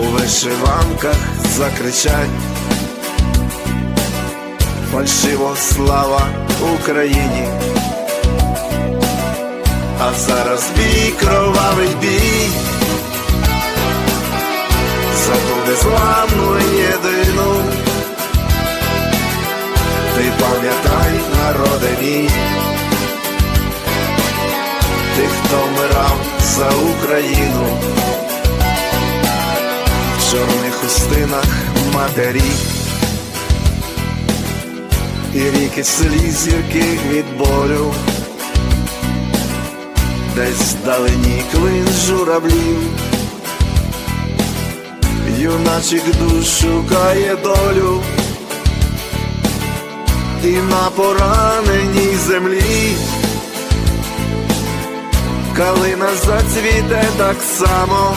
у вишиванках закричать, фальшиво слава Україні, а зараз бій, кровавий бій. За ту незламну єдину. Ти пам'ятай, народе мій, ти, хто вмирав за Україну, хустинах матері, і ріки сліз гірких від болю, десь вдалині клин журавлів. Юначик душ шукає долю, і на пораненій землі. Калина зацвіте так само,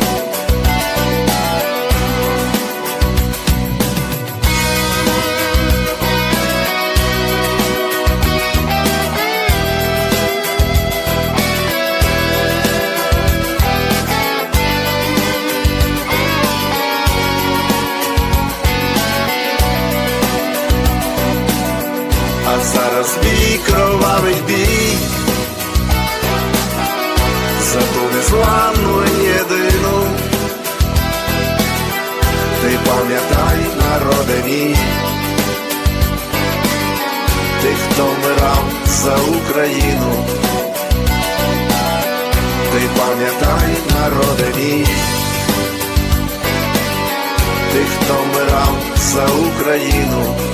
Зараз бій, кровавий бій за ту незламну єдину. Ти пам'ятай, народе мій, ти, хто вмирав за Україну. Ти пам'ятай, народе мій, ти, хто вмирав за Україну.